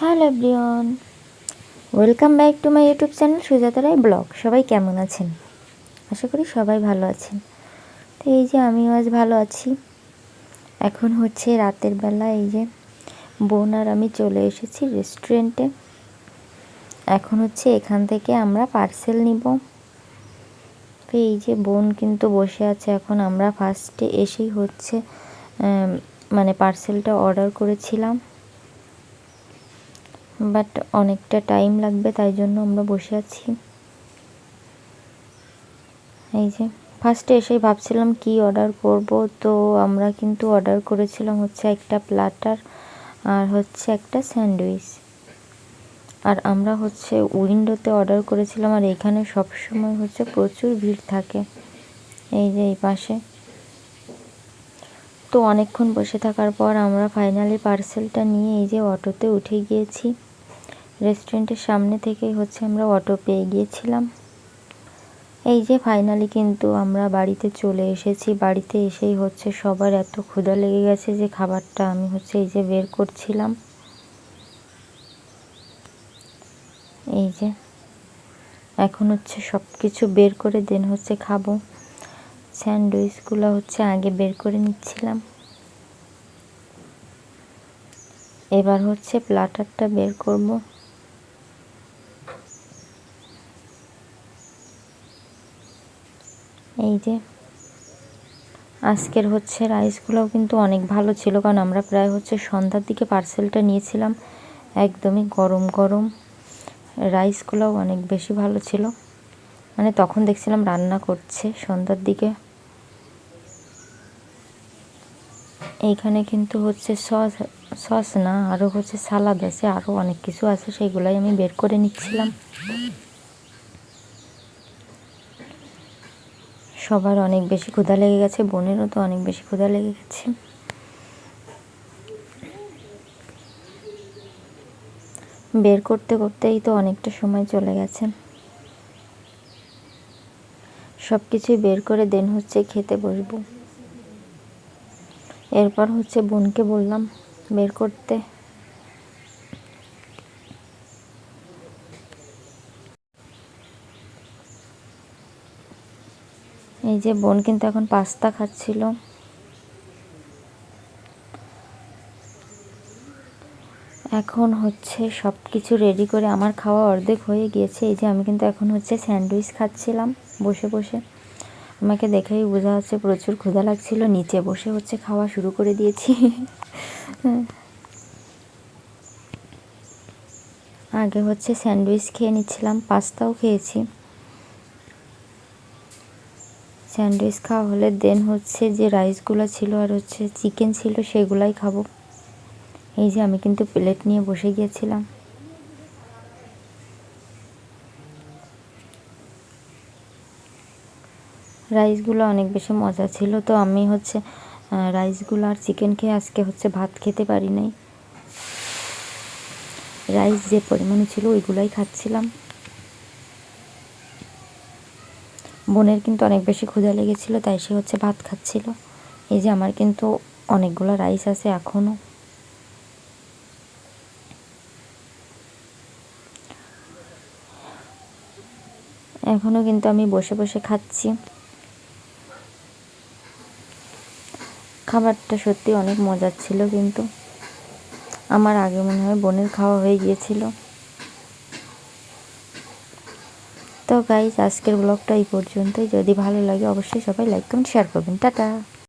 Hello everyone, welcome back to my YouTube channel Sujata Roy vlog. সবাই কেমন আছেন? আশা করি সবাই ভালো আছেন। তো এই যে আমিও আজ ভালো আছি। এখন হচ্ছে রাতের বেলা এই যে বোন আর আমি চলে এসেছি রেস্টুরেন্টে। এখন হচ্ছে এখান থেকে আমরা পার্সেল নিব। তো এই যে বোন কিন্তু বসে আছে এখন, আমরা ফার্স্টে এসেই হচ্ছে মানে পার্সেলটা অর্ডার করেছিলাম। বাট অনেকটা টাইম লাগবে, তাই জন্য আমরা বসে আছি। এই যে ফার্স্টে এসেই ভাবছিলাম কি অর্ডার করব, তো আমরা কিন্তু অর্ডার করেছিলাম হচ্ছে একটা প্লাটার আর হচ্ছে একটা স্যান্ডউইচ আর আমরা হচ্ছে উইন্ডোতে অর্ডার করেছিলাম, আর এখানে সবসময় হচ্ছে প্রচুর ভিড় থাকে। এই যে এই পাশে। তো অনেকক্ষণ বসে থাকার পর আমরা ফাইনালি পার্সেলটা নিয়ে এই যে অটোতে উঠে গিয়েছি। রেস্টুরেন্টের সামনে থেকেই হচ্ছে আমরা অটো পেয়ে গিয়েছিলাম। এই যে ফাইনালি কিন্তু আমরা বাড়িতে চলে এসেছি। বাড়িতে এসেই হচ্ছে সবার এত ক্ষুধা লেগে গেছে যে খাবারটা আমি হচ্ছে এই যে বের করছিলাম। এই যে এখন হচ্ছে সব কিছু বের করে দেন হচ্ছে খাব। স্যান্ডউইচগুলো হচ্ছে আগে বের করে নিচ্ছিলাম। এবার হচ্ছে প্লাটারটা বের করব। এই যে, আজকের হচ্ছে রাইসগুলোও কিন্তু অনেক ভালো ছিল, কারণ আমরা প্রায় হচ্ছে সন্ধ্যার দিকে পার্সেলটা নিয়েছিলাম। একদমই গরম গরম, রাইসগুলোও অনেক বেশি ভালো ছিল। মানে তখন দেখছিলাম রান্না করছে সন্ধ্যার দিকে। এইখানে কিন্তু হচ্ছে সস সস না আরও হচ্ছে সালাদ আছে আরও অনেক কিছু আছে, সেগুলাই আমি বের করে নিচ্ছিলাম। সবার অনেক বেশি ক্ষুধা লেগে গেছে, বোনেরও তো অনেক বেশি ক্ষুধা লেগে গেছে। বের করতে করতেই তো অনেকটা সময় চলে গেছে। সব কিছুই বের করে দেন হচ্ছে খেতে বসবো। এরপর হচ্ছে বোনকে বললাম, বের করতে। এই যে বোন কিন্তু এখন পাস্তা খাচ্ছিল। এখন হচ্ছে সব কিছু রেডি করে আমার খাওয়া অর্ধেক হয়ে গিয়েছে। এই যে আমি কিন্তু এখন হচ্ছে স্যান্ডউইচ খাচ্ছিলাম। বসে বসে। আমাকে দেখেই বোঝা যাচ্ছে প্রচুর ক্ষুধা লাগছিল। নিচে বসে হচ্ছে খাওয়া শুরু করে দিয়েছি। আগে হচ্ছে স্যান্ডউইচ খেয়ে নিচ্ছিলাম, পাস্তাও খেয়েছি। স্যান্ডউইচ খাওয়া হলে দেন হচ্ছে যে রাইসগুলো ছিল আর হচ্ছে চিকেন ছিল সেগুলাই খাব। এই যে আমি কিন্তু প্লেট নিয়ে বসে গিয়েছিলাম। রাইসগুলো অনেক বেশি মজা ছিল। তো আমি হচ্ছে রাইসগুলো আর চিকেন খেয়ে আজকে হচ্ছে ভাত খেতে পারি নাই। রাইস যে পরিমাণে ছিল ওইগুলাই খাচ্ছিলাম। বোনের কিন্তু অনেক বেশি ক্ষুধা লেগেছিল, তাই সে হচ্ছে ভাত খাচ্ছিল। এই যে আমার কিন্তু অনেকগুলো রাইস আছে এখনও এখনও কিন্তু আমি বসে বসে খাচ্ছি। খাবারটা সত্যি অনেক মজার ছিল কিন্তু আমার আগে মনে হয় বোনের খাওয়া হয়ে গিয়েছিল। তো গাইজ আজকের ব্লগটা এই পর্যন্তই। যদি ভালো লাগে অবশ্যই সবাই লাইক কমেন্ট শেয়ার করবেন। টাটা!